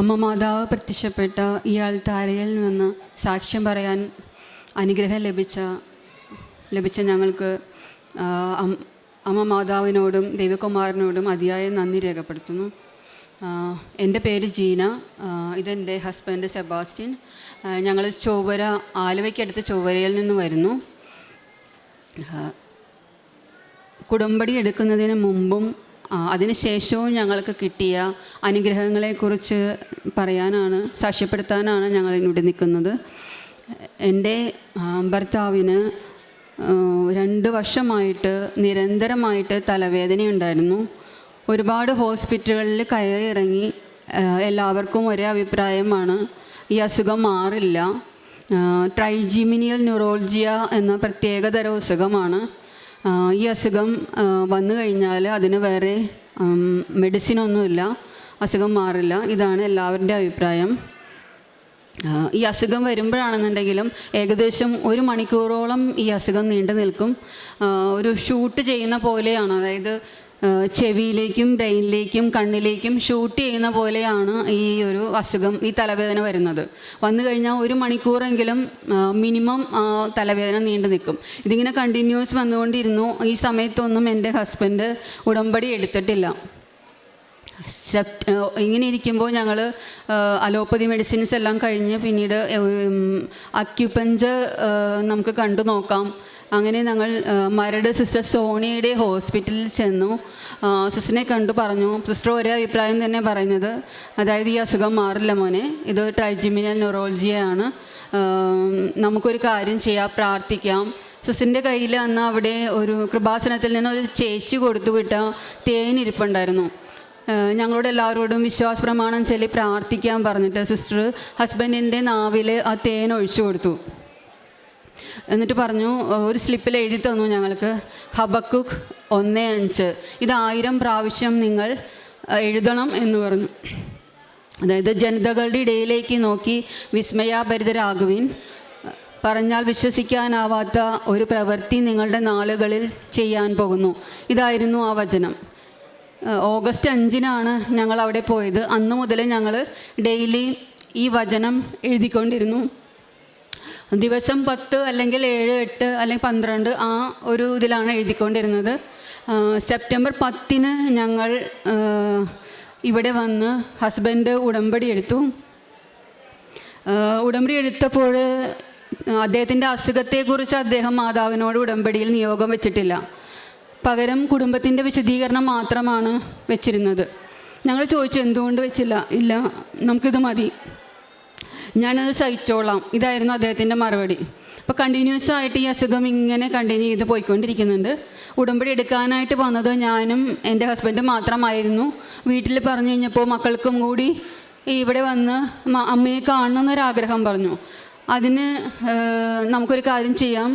അമ്മ മാതാവ് പ്രത്യക്ഷപ്പെട്ട ഇയാൾ താരയിൽ നിന്ന് സാക്ഷ്യം പറയാൻ അനുഗ്രഹം ലഭിച്ച ലഭിച്ച ഞങ്ങൾക്ക് അമ്മ മാതാവിനോടും ദൈവകുമാരനോടും അതിയായ നന്ദി രേഖപ്പെടുത്തുന്നു എന്റെ പേര് ജീന ഇതെന്റെ ഹസ്ബൻഡ് സെബാസ്റ്റ്യൻ ഞങ്ങൾ ചൊവ്വര ആലുവയ്ക്കടുത്ത് ചൊവ്വരയിൽ നിന്ന് വരുന്നു കുടമ്പടി എടുക്കുന്നതിന് മുമ്പും അതിനുശേഷവും ഞങ്ങൾക്ക് കിട്ടിയ അനുഗ്രഹങ്ങളെക്കുറിച്ച് പറയാനാണ് സാക്ഷ്യപ്പെടുത്താനാണ് ഞങ്ങൾ ഇവിടെ നിൽക്കുന്നത്. എന്റെ ഭർത്താവിന് രണ്ട് വർഷമായിട്ട് നിരന്തരമായിട്ട് തലവേദനയുണ്ടായിരുന്നു. ഒരുപാട് ഹോസ്പിറ്റലുകളിൽ കയറി ഇറങ്ങി എല്ലാവർക്കും ഒരേ അഭിപ്രായമാണ് ഈ അസുഖം മാറില്ല. ട്രൈജിമിനിയൽ ന്യൂറോൾജിയ എന്ന പ്രത്യേകതരം അസുഖമാണ്. ഈ അസുഖം വന്നു കഴിഞ്ഞാൽ അതിന് വേറെ മെഡിസിനൊന്നുമില്ല അസുഖം മാറില്ല. ഇതാണ് എല്ലാവരുടെ അഭിപ്രായം. ഈ അസുഖം വരുമ്പോഴാണെന്നുണ്ടെങ്കിലും ഏകദേശം ഒരു മണിക്കൂറോളം ഈ അസുഖം നീണ്ടു നിൽക്കും. ഒരു ഷൂട്ട് ചെയ്യുന്ന പോലെയാണ്. അതായത് ചെവിയിലേക്കും ബ്രെയിനിലേക്കും കണ്ണിലേക്കും ഷൂട്ട് ചെയ്യുന്ന പോലെയാണ് ഈ ഒരു അസുഖം ഈ തലവേദന വരുന്നത്. വന്നു കഴിഞ്ഞാൽ ഒരു മണിക്കൂറെങ്കിലും മിനിമം തലവേദന നീണ്ടു നിൽക്കും. ഇതിങ്ങനെ കണ്ടിന്യൂസ് വന്നുകൊണ്ടിരുന്നു. ഈ സമയത്തൊന്നും എന്റെ ഹസ്ബൻഡ് ഉടമ്പടി എടുത്തിട്ടില്ല. സെപ്റ്റ് ഇങ്ങനെ ഇരിക്കുമ്പോൾ ഞങ്ങൾ അലോപ്പതി മെഡിസിൻസ് എല്ലാം കഴിഞ്ഞ് പിന്നീട് അക്യുപഞ്ച് നമുക്ക് കണ്ടു നോക്കാം. അങ്ങനെ ഞങ്ങൾ മരട് സിസ്റ്റർ സോണിയുടെ ഹോസ്പിറ്റലിൽ ചെന്നു. സിസ്റ്ററിനെ കണ്ടു പറഞ്ഞു സിസ്റ്റർ ഒരേ അഭിപ്രായം തന്നെ പറയുന്നത്. അതായത് ഈ അസുഖം മാറില്ല മോനെ. ഇത് ട്രൈജിമിനൽ ന്യൂറോളജിയാണ് നമുക്കൊരു കാര്യം ചെയ്യാം പ്രാർത്ഥിക്കാം. സിസ്റ്ററിന്റെ കയ്യിൽ അന്ന് അവിടെ ഒരു കൃപാസനത്തിൽ നിന്ന് ഒരു ചേച്ചി കൊടുത്തു വിട്ട തേൻ ഇരിപ്പുണ്ടായിരുന്നു. ഞങ്ങളോട് എല്ലാവരോടും വിശ്വാസ പ്രമാണം ചൊല്ലി പ്രാർത്ഥിക്കാൻ പറഞ്ഞിട്ട് സിസ്റ്റർ ഹസ്ബൻഡിന്റെ നാവിൽ ആ തേൻ ഒഴിച്ചു കൊടുത്തു. എന്നിട്ട് പറഞ്ഞു ഒരു സ്ലിപ്പിൽ എഴുതി തന്നു ഞങ്ങൾക്ക്. ഹബക്കുക്ക് ഒന്ന് അഞ്ച്. ഇത് ആയിരം പ്രാവശ്യം നിങ്ങൾ എഴുതണം എന്ന് പറഞ്ഞു. അതായത് ജനതകളുടെ ഇടയിലേക്ക് നോക്കി വിസ്മയാഭരിതരാകുവിൻ. പറഞ്ഞാൽ വിശ്വസിക്കാനാവാത്ത ഒരു പ്രവൃത്തി നിങ്ങളുടെ നാളുകളിൽ ചെയ്യാൻ പോകുന്നു. ഇതായിരുന്നു ആ വചനം. ഓഗസ്റ്റ് അഞ്ചിനാണ് ഞങ്ങൾ അവിടെ പോയത്. അന്ന് മുതൽ ഞങ്ങൾ ഡെയിലി ഈ വചനം എഴുതിക്കൊണ്ടിരുന്നു. ദിവസം പത്ത് അല്ലെങ്കിൽ ഏഴ് എട്ട് അല്ലെങ്കിൽ പന്ത്രണ്ട് ആ ഒരു ഇതിലാണ് എഴുതിക്കൊണ്ടിരുന്നത്. സെപ്റ്റംബർ പത്തിന് ഞങ്ങൾ ഇവിടെ വന്ന് ഹസ്ബൻഡ് ഉടമ്പടി എടുത്തു. ഉടമ്പടി എടുത്തപ്പോൾ അദ്ദേഹത്തിന്റെ അസുഖത്തെക്കുറിച്ച് അദ്ദേഹം മാതാവിനോട് ഉടമ്പടിയിൽ നിയോഗം വെച്ചിട്ടില്ല. പകരം കുടുംബത്തിന്റെ വിശദീകരണം മാത്രമാണ് വെച്ചിരുന്നത്. ഞങ്ങൾ ചോദിച്ചു എന്തുകൊണ്ട് വെച്ചില്ല? ഇല്ല നമുക്കിത് മതി. ഞാനത് സഹിച്ചോളാം. ഇതായിരുന്നു അദ്ദേഹത്തിന്റെ മറുപടി. അപ്പോൾ കണ്ടിന്യൂസ് ആയിട്ട് ഈ അസുഖം ഇങ്ങനെ കണ്ടിന്യൂ ചെയ്ത് പോയിക്കൊണ്ടിരിക്കുന്നുണ്ട്. ഉടമ്പടി എടുക്കാനായിട്ട് വന്നത് ഞാനും എന്റെ ഹസ്ബൻഡും മാത്രമായിരുന്നു. വീട്ടിൽ പറഞ്ഞു കഴിഞ്ഞപ്പോൾ മക്കൾക്കും കൂടി ഇവിടെ വന്ന് അമ്മയെ കാണണമെന്നൊരാഗ്രഹം പറഞ്ഞു. അതിന് നമുക്കൊരു കാര്യം ചെയ്യാം.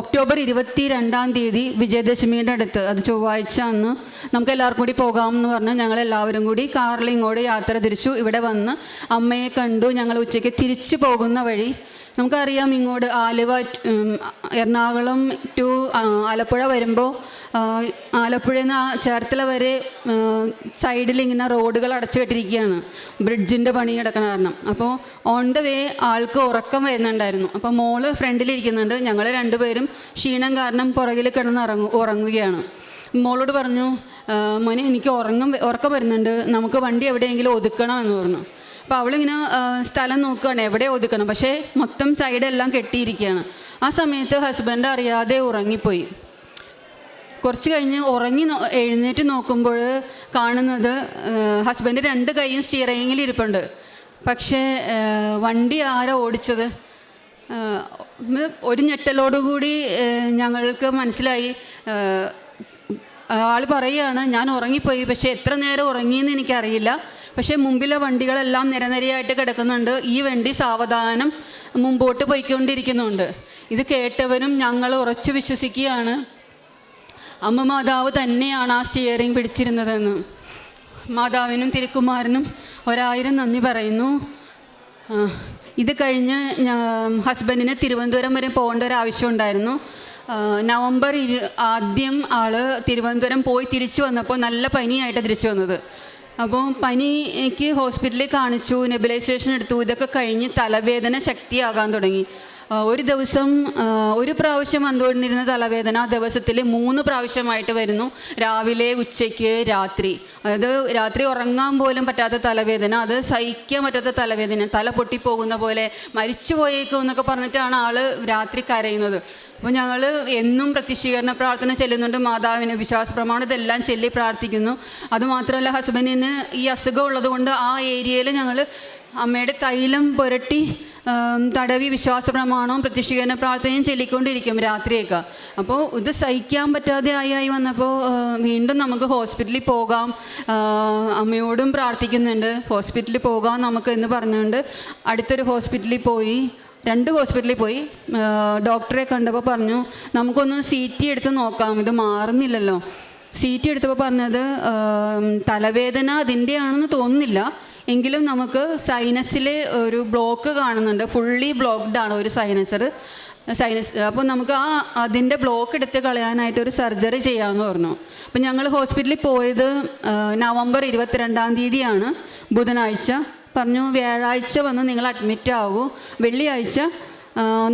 ഒക്ടോബർ ഇരുപത്തി രണ്ടാം തീയതി വിജയദശമിയുടെ അടുത്ത് അത് ചൊവ്വാഴ്ച അന്ന് നമുക്ക് എല്ലാവർക്കും കൂടി പോകാമെന്ന് പറഞ്ഞ് ഞങ്ങൾ എല്ലാവരും കൂടി കാറിൽ ഇങ്ങോട്ട് യാത്ര തിരിച്ചു. ഇവിടെ വന്ന് അമ്മയെ കണ്ടു ഞങ്ങൾ ഉച്ചയ്ക്ക് തിരിച്ചു പോകുന്ന വഴി നമുക്കറിയാം ഇങ്ങോട്ട് ആലുവ എറണാകുളം ടു ആലപ്പുഴ വരുമ്പോൾ ആലപ്പുഴയിൽ നിന്ന് ചേർത്തല വരെ സൈഡിൽ ഇങ്ങനെ റോഡുകൾ അടച്ചു കെട്ടിരിക്കുകയാണ്. ബ്രിഡ്ജിന്റെ പണി കിടക്കണ കാരണം. അപ്പോൾ ഓൺ ദ വേ ആൾക്ക് ഉറക്കം വരുന്നുണ്ടായിരുന്നു. അപ്പോൾ മോൾ ഫ്രണ്ടിലിരിക്കുന്നുണ്ട്. ഞങ്ങൾ രണ്ടുപേരും ക്ഷീണം കാരണം പുറകിൽ കിടന്ന് ഇറങ്ങു ഉറങ്ങുകയാണ്. മോളോട് പറഞ്ഞു മോനെ എനിക്ക് ഉറങ്ങും ഉറക്കം വരുന്നുണ്ട്. നമുക്ക് വണ്ടി എവിടെയെങ്കിലും ഒതുക്കണം എന്ന് പറഞ്ഞു. അപ്പോൾ അവളിങ്ങനെ സ്ഥലം നോക്കുകയാണ് എവിടെ ഒതുക്കണം. പക്ഷേ മൊത്തം സൈഡെല്ലാം കെട്ടിയിരിക്കുകയാണ്. ആ സമയത്ത് ഹസ്ബൻഡ് അറിയാതെ ഉറങ്ങിപ്പോയി. കുറച്ച് കഴിഞ്ഞ് ഉറങ്ങി എഴുന്നേറ്റ് നോക്കുമ്പോൾ കാണുന്നത് ഹസ്ബൻഡ് രണ്ട് കൈയും സ്റ്റിയറിങ്ങിൽ ഇരിപ്പുണ്ട് പക്ഷേ വണ്ടി ആരാ ഓടിച്ചത്? ഒരു ഞെട്ടലോടുകൂടി ഞങ്ങൾക്ക് മനസ്സിലായി. ആൾ പറയുകയാണ് ഞാൻ ഉറങ്ങിപ്പോയി പക്ഷേ എത്ര നേരം ഉറങ്ങിയെന്ന് എനിക്കറിയില്ല. പക്ഷേ മുമ്പിലെ വണ്ടികളെല്ലാം നിരനിരയായിട്ട് കിടക്കുന്നുണ്ട്. ഈ വണ്ടി സാവധാനം മുമ്പോട്ട് പോയിക്കൊണ്ടിരിക്കുന്നുണ്ട്. ഇത് കേട്ടവരും ഞങ്ങൾ ഉറച്ചു വിശ്വസിക്കുകയാണ്. അമ്മ മാതാവ് തന്നെയാണ് ആ സ്റ്റിയറിംഗ് പിടിച്ചിരുന്നതെന്ന്. മാതാവിനും തിരുക്കുമാരനും ഒരായിരം നന്ദി പറയുന്നു. ഇത് കഴിഞ്ഞ് ഹസ്ബൻഡിന് തിരുവനന്തപുരം വരെ പോകേണ്ട ഒരു ആവശ്യം ഉണ്ടായിരുന്നു. ഇരു ആദ്യം ആൾ തിരുവനന്തപുരം പോയി തിരിച്ചു വന്നപ്പോൾ നല്ല പനിയായിട്ട് തിരിച്ചു വന്നത്. അപ്പോൾ പനിക്ക് ഹോസ്പിറ്റലിൽ കാണിച്ചു നെബിലൈസേഷൻ എടുത്തു ഇതൊക്കെ കഴിഞ്ഞ് തലവേദന ശക്തിയാകാൻ തുടങ്ങി. ഒരു ദിവസം ഒരു പ്രാവശ്യം വന്നുകൊണ്ടിരുന്ന തലവേദന ദിവസത്തിൽ മൂന്ന് പ്രാവശ്യമായിട്ട് വരുന്നു. രാവിലെ ഉച്ചയ്ക്ക് രാത്രി. അതായത് രാത്രി ഉറങ്ങാൻ പോലും പറ്റാത്ത തലവേദന അത് സഹിക്കാൻ പറ്റാത്ത തലവേദന തല പൊട്ടിപ്പോകുന്ന പോലെ മരിച്ചു പോയേക്കും എന്നൊക്കെ പറഞ്ഞിട്ടാണ് ആൾ രാത്രി കരയുന്നത്. അപ്പോൾ ഞങ്ങൾ എന്നും പ്രത്യക്ഷീകരണ പ്രാർത്ഥന ചെല്ലുന്നുണ്ട്. മാതാവിന് വിശ്വാസ പ്രമാണം ഇതെല്ലാം ചെല്ലി പ്രാർത്ഥിക്കുന്നു. അതുമാത്രമല്ല ഹസ്ബൻഡിന് ഈ അസുഖം ഉള്ളതുകൊണ്ട് ആ ഏരിയയിൽ ഞങ്ങൾ അമ്മയുടെ തൈലം പുരട്ടി തടവി വിശ്വാസ പ്രമാണവും പ്രത്യക്ഷീകരണ പ്രാർത്ഥനയും ചൊല്ലിക്കൊണ്ടിരിക്കും രാത്രിയൊക്കെ. അപ്പോൾ ഇത് സഹിക്കാൻ പറ്റാതെ ആയി വന്നപ്പോൾ വീണ്ടും നമുക്ക് ഹോസ്പിറ്റലിൽ പോകാം. അമ്മയോടും പ്രാർത്ഥിക്കുന്നുണ്ട് ഹോസ്പിറ്റലിൽ പോകാം നമുക്ക് എന്ന് പറഞ്ഞുകൊണ്ട് അടുത്തൊരു ഹോസ്പിറ്റലിൽ പോയി രണ്ട് ഹോസ്പിറ്റലിൽ പോയി. ഡോക്ടറെ കണ്ടപ്പോൾ പറഞ്ഞു നമുക്കൊന്ന് സി ടി എടുത്ത് നോക്കാം ഇത് മാറുന്നില്ലല്ലോ. സി ടി എടുത്തപ്പോൾ പറഞ്ഞത് തലവേദന അതിന്റെ ആണെന്ന് തോന്നുന്നില്ല. എങ്കിലും നമുക്ക് സൈനസിൽ ഒരു ബ്ലോക്ക് കാണുന്നുണ്ട്. ഫുള്ളി ബ്ലോക്ക്ഡ് ആണ് ഒരു സൈനസർ സൈനസ് അപ്പോൾ നമുക്ക് ആ അതിന്റെ ബ്ലോക്ക് എടുത്ത് കളയാനായിട്ട് ഒരു സർജറി ചെയ്യാമെന്ന് പറഞ്ഞു. അപ്പം ഞങ്ങൾ ഹോസ്പിറ്റലിൽ പോയത് നവംബർ ഇരുപത്തിരണ്ടാം തീയതിയാണ്. ബുധനാഴ്ച. പറഞ്ഞു വ്യാഴാഴ്ച വന്ന് നിങ്ങൾ അഡ്മിറ്റ് ആകൂ. വെള്ളിയാഴ്ച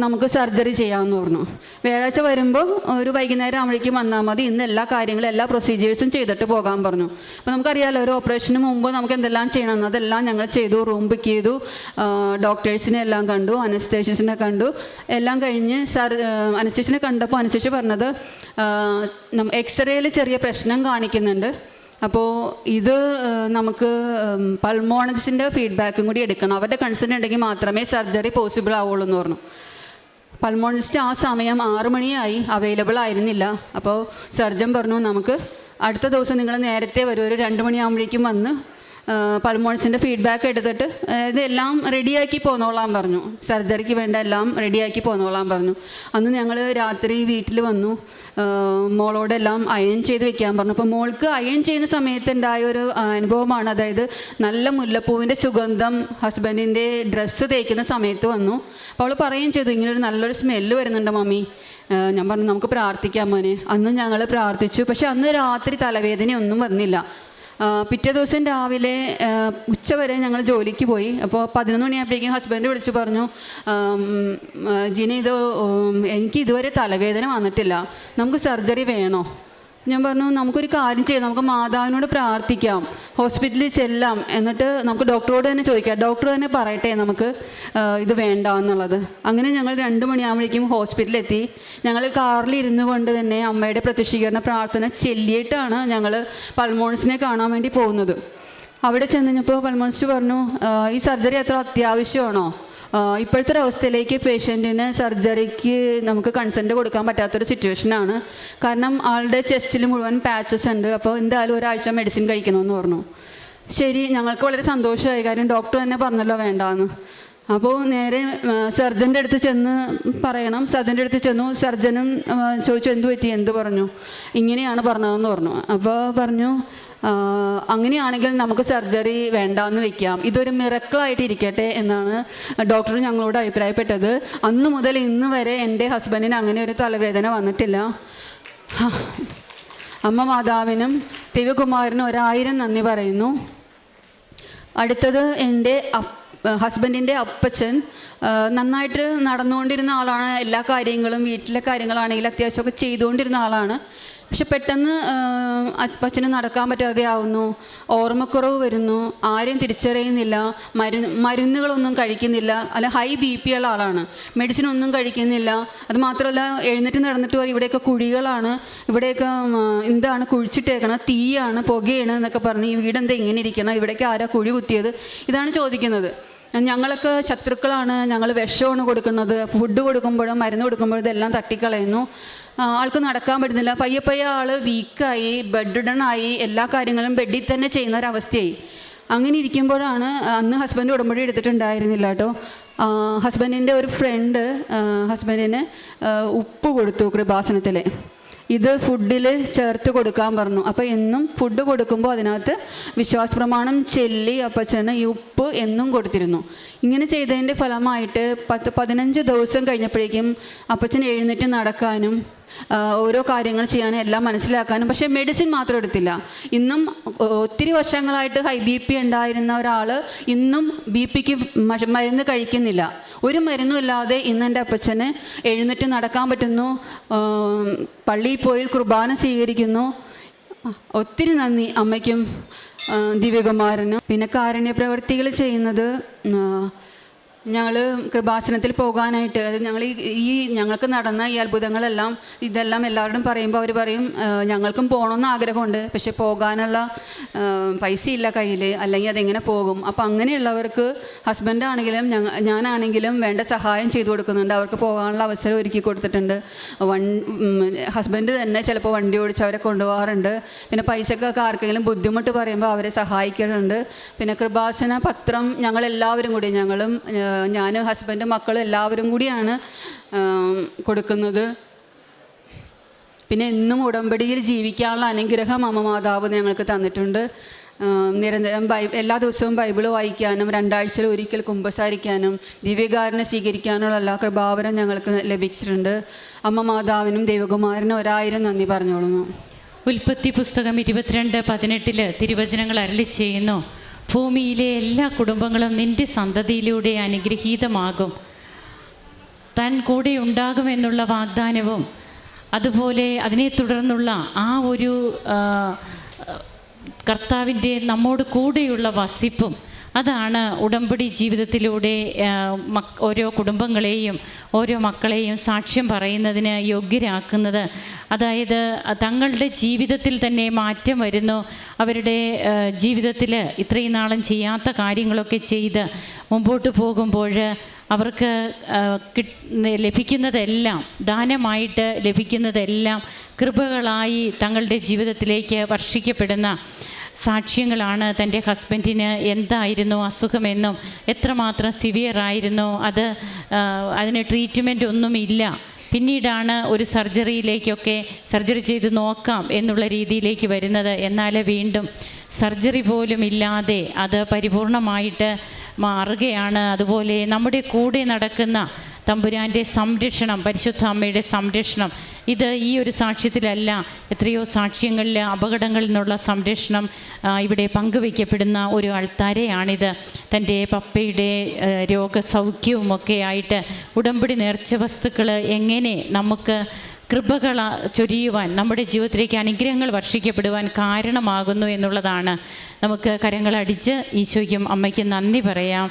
നമുക്ക് സർജറി ചെയ്യാമെന്ന് പറഞ്ഞു. വ്യാഴാഴ്ച വരുമ്പോൾ ഒരു വൈകുന്നേരം ആകുമ്പോഴേക്കും വന്നാൽ മതി. ഇന്ന് എല്ലാ കാര്യങ്ങളും എല്ലാ പ്രൊസീജിയേഴ്സും ചെയ്തിട്ട് പോകാൻ പറഞ്ഞു. അപ്പോൾ നമുക്കറിയാമല്ലോ ഒരു ഓപ്പറേഷന് മുമ്പ് നമുക്ക് എന്തെല്ലാം ചെയ്യണം? അതെല്ലാം ഞങ്ങൾ ചെയ്തു റൂം ബുക്ക് ചെയ്തു ഡോക്ടേഴ്സിനെ എല്ലാം കണ്ടു അനസ്തേഷ്യസിനെ കണ്ടു. എല്ലാം കഴിഞ്ഞ് സർ അനസ്തേഷ്യനെ കണ്ടപ്പോൾ അനസ്തേഷ്യ പറഞ്ഞത് എക്സ്റേയിൽ ചെറിയ പ്രശ്നം കാണിക്കുന്നുണ്ട്. അപ്പോൾ ഇത് നമുക്ക് പൾമോണജിന്റെ ഫീഡ്ബാക്കും കൂടി എടുക്കണം. അവരുടെ കൺസേൺ ഉണ്ടെങ്കിൽ മാത്രമേ സർജറി പോസിബിൾ ആവുള്ളൂ എന്ന് പറഞ്ഞു. പൾമോണജിസ്റ്റ് ആ സമയം ആറ് മണിയായി. അവൈലബിൾ ആയിരുന്നില്ല. അപ്പോൾ സർജൻ പറഞ്ഞു നമുക്ക് അടുത്ത ദിവസം നിങ്ങൾ നേരത്തെ വരും. ഒരു രണ്ട് മണിയാകുമ്പോഴേക്കും വന്ന് പൾമോണസിന്റെ ഫീഡ്ബാക്ക് എടുത്തിട്ട് ഇതെല്ലാം റെഡിയാക്കി പോന്നോളാൻ പറഞ്ഞു. സർജറിക്ക് വേണ്ട എല്ലാം റെഡിയാക്കി പോന്നോളാൻ പറഞ്ഞു. അന്ന് ഞങ്ങൾ രാത്രി വീട്ടിൽ വന്നു. മോളോടെല്ലാം അയൺ ചെയ്ത് വെക്കാൻ പറഞ്ഞു. അപ്പോൾ മോൾക്ക് അയൺ ചെയ്യുന്ന സമയത്തുണ്ടായ ഒരു അനുഭവമാണ്. അതായത് നല്ല മുല്ലപ്പൂവിന്റെ സുഗന്ധം ഹസ്ബൻഡിന്റെ ഡ്രസ്സ് തേക്കുന്ന സമയത്ത് വന്നു. അപ്പോൾ അവൾ പറയുകയും ചെയ്തു ഇങ്ങനൊരു നല്ലൊരു സ്മെല്ല് വരുന്നുണ്ട് മമ്മി. ഞാൻ പറഞ്ഞു നമുക്ക് പ്രാർത്ഥിക്കാം മോനെ. അന്ന് ഞങ്ങൾ പ്രാർത്ഥിച്ചു. പക്ഷെ അന്ന് രാത്രി തലവേദനയൊന്നും വന്നില്ല. പിറ്റേ ദിവസം രാവിലെ ഉച്ചവരെ ഞങ്ങൾ ജോലിക്ക് പോയി. അപ്പോൾ പതിനൊന്ന് മണിയായപ്പോഴേക്കും ഹസ്ബൻഡ് വിളിച്ച് പറഞ്ഞു ജിനി ഇത് എനിക്ക് ഇതുവരെ തലവേദന വന്നിട്ടില്ല. നമുക്ക് സർജറി വേണോ? ഞാൻ പറഞ്ഞു നമുക്കൊരു കാര്യം ചെയ്യാം. നമുക്ക് മാതാവിനോട് പ്രാർത്ഥിക്കാം. ഹോസ്പിറ്റലിൽ ചെല്ലാം. എന്നിട്ട് നമുക്ക് ഡോക്ടറോട് തന്നെ ചോദിക്കാം. ഡോക്ടർ തന്നെ പറയട്ടെ നമുക്ക് ഇത് വേണ്ട എന്നുള്ളത്. അങ്ങനെ ഞങ്ങൾ രണ്ട് മണിയാകുമ്പോഴേക്കും ഹോസ്പിറ്റലിലെത്തി. ഞങ്ങൾ കാറിൽ ഇരുന്നു കൊണ്ട് തന്നെ അമ്മയുടെ പ്രത്യക്ഷീകരണ പ്രാർത്ഥന ചെല്ലിയിട്ടാണ് ഞങ്ങൾ പൾമോൺസിനെ കാണാൻ വേണ്ടി പോകുന്നത്. അവിടെ ചെന്നപ്പോൾ പൾമോൺസ് പറഞ്ഞു ഈ സർജറി അത്ര അത്യാവശ്യമാണോ? ഇപ്പോഴത്തെ ഒരു അവസ്ഥയിലേക്ക് പേഷ്യന്റിന് സർജറിക്ക് നമുക്ക് കൺസെന്റ് കൊടുക്കാൻ പറ്റാത്തൊരു സിറ്റുവേഷനാണ് കാരണം ആളുടെ ചെസ്റ്റിൽ മുഴുവൻ പാച്ചസ് ഉണ്ട്. അപ്പോൾ എന്തായാലും ഒരാഴ്ച മെഡിസിൻ കഴിക്കണമെന്ന് പറഞ്ഞു. ശരി ഞങ്ങൾക്ക് വളരെ സന്തോഷമായി. കാര്യം ഡോക്ടർ തന്നെ പറഞ്ഞല്ലോ വേണ്ടാന്ന്. അപ്പോൾ നേരെ സർജന്റെ അടുത്ത് ചെന്ന് പറയണം. സർജന്റെ അടുത്ത് ചെന്നു. സർജനും ചോദിച്ചു എന്ത് പറ്റി? എന്ത് പറഞ്ഞു? ഇങ്ങനെയാണ് പറഞ്ഞതെന്ന് പറഞ്ഞു. അപ്പോൾ പറഞ്ഞു അങ്ങനെയാണെങ്കിൽ നമുക്ക് സർജറി വേണ്ടാന്ന് വെക്കാം. ഇതൊരു മിറക്കിളായിട്ട് ഇരിക്കട്ടെ എന്നാണ് ഡോക്ടർ ഞങ്ങളോട് അഭിപ്രായപ്പെട്ടത്. അന്ന് മുതൽ ഇന്ന് വരെ എന്റെ ഹസ്ബൻഡിന് അങ്ങനെ ഒരു തലവേദന വന്നിട്ടില്ല. അമ്മ മാതാവിനും ദിവകുമാരനും ഒരായിരം നന്ദി പറയുന്നു. അടുത്തത് എന്റെ ഹസ്ബൻഡിന്റെ അപ്പച്ചൻ നന്നായിട്ട് നടന്നുകൊണ്ടിരുന്ന ആളാണ്. എല്ലാ കാര്യങ്ങളും വീട്ടിലെ കാര്യങ്ങളാണെങ്കിൽ അത്യാവശ്യമൊക്കെ ചെയ്തുകൊണ്ടിരുന്ന ആളാണ്. പക്ഷെ പെട്ടെന്ന് അപ്പച്ചന് നടക്കാൻ പറ്റാതെ ആവുന്നു. ഓർമ്മക്കുറവ് വരുന്നു. ആരെയും തിരിച്ചറിയുന്നില്ല. മരുന്ന് മരുന്നുകളൊന്നും കഴിക്കുന്നില്ല. അല്ല ഹൈ ബി പി ഉള്ള ആളാണ്. മെഡിസിൻ ഒന്നും കഴിക്കുന്നില്ല. അത് മാത്രമല്ല എഴുന്നേറ്റ് നടന്നിട്ട് പറയും ഇവിടെയൊക്കെ കുഴികളാണ്. ഇവിടെയൊക്കെ എന്താണ് കുഴിച്ചിട്ടേക്കണം തീയാണ് പുകയാണ് എന്നൊക്കെ പറഞ്ഞ് ഈ വീടെന്താ ഇങ്ങനെ ഇരിക്കണം ഇവിടേക്ക് ആരാ കുഴി കുത്തിയത്? ഇതാണ് ചോദിക്കുന്നത്. ഞങ്ങളൊക്കെ ശത്രുക്കളാണ്. ഞങ്ങൾ വിഷമാണ് കൊടുക്കുന്നത്. ഫുഡ് കൊടുക്കുമ്പോഴും മരുന്ന് കൊടുക്കുമ്പോഴും ഇതെല്ലാം തട്ടിക്കളയുന്നു. ആൾക്ക് നടക്കാൻ പറ്റുന്നില്ല. പയ്യെ പയ്യെ ആൾ വീക്കായി ബെഡ്ഡണായി എല്ലാ കാര്യങ്ങളും ബെഡിൽ തന്നെ ചെയ്യുന്ന ഒരവസ്ഥയായി അങ്ങനെ ഇരിക്കുമ്പോഴാണ് അന്ന് ഹസ്ബൻഡ് ഉടമ്പടി എടുത്തിട്ടുണ്ടായിരുന്നില്ല കേട്ടോ. ഹസ്ബൻഡിന്റെ ഒരു ഫ്രണ്ട് ഹസ്ബൻഡിന് ഉപ്പ് കൊടുത്തു കൃപാസനത്തിൽ ഇത് ഫുഡിൽ ചേർത്ത് കൊടുക്കാൻ പറഞ്ഞു. അപ്പോൾ എന്നും ഫുഡ് കൊടുക്കുമ്പോൾ അതിനകത്ത് വിശ്വാസ പ്രമാണം ചെല്ലി അപ്പച്ചന് ഈ ഉപ്പ് എന്നും കൊടുത്തിരുന്നു. ഇങ്ങനെ ചെയ്തതിന്റെ ഫലമായിട്ട് പത്ത് പതിനഞ്ച് ദിവസം കഴിഞ്ഞപ്പോഴേക്കും അപ്പച്ചൻ എഴുന്നേറ്റ് നടക്കാനും ഓരോ കാര്യങ്ങൾ ചെയ്യാനും എല്ലാം മനസ്സിലാക്കാനും. പക്ഷേ മെഡിസിൻ മാത്രം എടുത്തില്ല. ഇന്നും ഒത്തിരി വർഷങ്ങളായിട്ട് ഹൈ ബി പി ഉണ്ടായിരുന്ന ഒരാൾ ഇന്നും ബി പിക്ക് മരുന്ന് കഴിക്കുന്നില്ല. ഒരു മരുന്നും ഇല്ലാതെ ഇന്ന് എന്റെ അപ്പച്ചന് എഴുന്നേറ്റ് നടക്കാൻ പറ്റുന്നു. പള്ളിയിൽ പോയി കുർബാന സ്വീകരിക്കുന്നു. ഒത്തിരി നന്ദി അമ്മയ്ക്കും ദിവ്യകുമാരനും. പിന്നെ കാരുണ്യ പ്രവർത്തികൾ ചെയ്യുന്നത് ഞങ്ങൾ കൃപാസനത്തിൽ പോകാനായിട്ട് അത് ഞങ്ങൾ ഈ ഞങ്ങൾക്ക് നടന്ന ഈ അത്ഭുതങ്ങളെല്ലാം ഇതെല്ലാം എല്ലാവരോടും പറയുമ്പോൾ അവർ പറയും ഞങ്ങൾക്കും പോകണമെന്ന് ആഗ്രഹമുണ്ട്. പക്ഷെ പോകാനുള്ള പൈസ ഇല്ല കയ്യിൽ അല്ലെങ്കിൽ അതെങ്ങനെ പോകും? അപ്പോൾ അങ്ങനെയുള്ളവർക്ക് ഹസ്ബൻഡാണെങ്കിലും ഞങ്ങ ഞാനാണെങ്കിലും വേണ്ട സഹായം ചെയ്തു കൊടുക്കുന്നുണ്ട്. അവർക്ക് പോകാനുള്ള അവസരം ഒരുക്കി കൊടുത്തിട്ടുണ്ട്. വൺ ഹസ്ബൻഡ് തന്നെ ചിലപ്പോൾ വണ്ടി ഓടിച്ച് അവരെ കൊണ്ടുപോകാറുണ്ട്. പിന്നെ പൈസക്കൊക്കെ ആർക്കെങ്കിലും ബുദ്ധിമുട്ട് പറയുമ്പോൾ അവരെ സഹായിക്കാറുണ്ട്. പിന്നെ കൃപാസന പത്രം ഞങ്ങളെല്ലാവരും കൂടി ഞങ്ങളും ഞാൻ ഹസ്ബൻഡ് മക്കൾ എല്ലാവരും കൂടിയാണ് കൊടുക്കുന്നത്. പിന്നെ എന്നും ഉടമ്പടിയിൽ ജീവിക്കാനുള്ള അനുഗ്രഹം അമ്മ മാതാവ് ഞങ്ങൾക്ക് തന്നിട്ടുണ്ട്. നിരന്തരം ബൈ എല്ലാ ദിവസവും ബൈബിൾ വായിക്കാനും രണ്ടാഴ്ചയിൽ ഒരിക്കൽ കുമ്പസാരിക്കാനും ദിവ്യകാരനെ സ്വീകരിക്കാനുള്ള എല്ലാ കൃപാവരം ഞങ്ങൾക്ക് ലഭിച്ചിട്ടുണ്ട്. അമ്മ മാതാവിനും ദൈവകുമാരനും ഒരായിരം നന്ദി പറഞ്ഞോളുന്നു. ഉൽപ്പത്തി പുസ്തകം ഇരുപത്തിരണ്ട് പതിനെട്ടിൽ തിരുവചനങ്ങൾ അരളി ചെയ്യുന്നു. ഭൂമിയിലെ എല്ലാ കുടുംബങ്ങളും നിന്റെ സന്തതിയിലൂടെ അനുഗ്രഹീതമാകും. തൻ കൂടെ ഉണ്ടാകുമെന്നുള്ള വാഗ്ദാനവും അതുപോലെ അതിനെ തുടർന്നുള്ള ആ ഒരു കർത്താവിന്റെ നമ്മോട് കൂടെയുള്ള വസിപ്പും അതാണ് ഉടമ്പടി ജീവിതത്തിലൂടെ ഓരോ കുടുംബങ്ങളെയും ഓരോ മക്കളെയും സാക്ഷ്യം പറയുന്നതിന് യോഗ്യരാക്കുന്നത്. അതായത് തങ്ങളുടെ ജീവിതത്തിൽ തന്നെ മാറ്റം വരുന്നു. അവരുടെ ജീവിതത്തിൽ ഇത്രയും നാളും ചെയ്യാത്ത കാര്യങ്ങളൊക്കെ ചെയ്ത് മുമ്പോട്ട് പോകുമ്പോൾ അവർക്ക് ലഭിക്കുന്നതെല്ലാം ദാനമായിട്ട് ലഭിക്കുന്നതെല്ലാം കൃപകളായി തങ്ങളുടെ ജീവിതത്തിലേക്ക് വർഷിക്കപ്പെടുന്ന സാക്ഷ്യങ്ങളാണ് തന്റെ ഹസ്ബൻഡിന് എന്തായിരുന്നു അസുഖമെന്നും എത്രമാത്രം സിവിയർ ആയിരുന്നു അത് അതിന് ട്രീറ്റ്മെന്റ് ഒന്നുമില്ല. പിന്നീടാണ് ഒരു സർജറിയിലേക്കൊക്കെ സർജറി ചെയ്ത് നോക്കാം എന്നുള്ള രീതിയിലേക്ക് വരുന്നത്. എന്നാൽ വീണ്ടും സർജറി പോലും ഇല്ലാതെ അത് പരിപൂർണമായിട്ട് മാറുകയാണ്. അതുപോലെ നമ്മുടെ കൂടെ നടക്കുന്ന തമ്പുരാന്റെ സംരക്ഷണം പരിശുദ്ധ അമ്മയുടെ സംരക്ഷണം. ഇത് ഈ ഒരു സാക്ഷ്യത്തിലല്ല എത്രയോ സാക്ഷ്യങ്ങളിൽ അപകടങ്ങളിൽ നിന്നുള്ള സംരക്ഷണം ഇവിടെ പങ്കുവയ്ക്കപ്പെടുന്ന ഒരു അൾത്താരയാണിത്. തന്റെ പപ്പയുടെ രോഗസൗഖ്യവുമൊക്കെ ആയിട്ട് ഉടമ്പടി നേർച്ച വസ്തുക്കൾ എങ്ങനെ നമുക്ക് കൃപകൾ ചൊരിയുവാൻ നമ്മുടെ ജീവിതത്തിലേക്ക് അനുഗ്രഹങ്ങൾ വർഷിക്കപ്പെടുവാൻ കാരണമാകുന്നു എന്നുള്ളതാണ്. നമുക്ക് കരങ്ങളടിച്ച് ഈശോയ്ക്കും അമ്മയ്ക്കും നന്ദി പറയാം.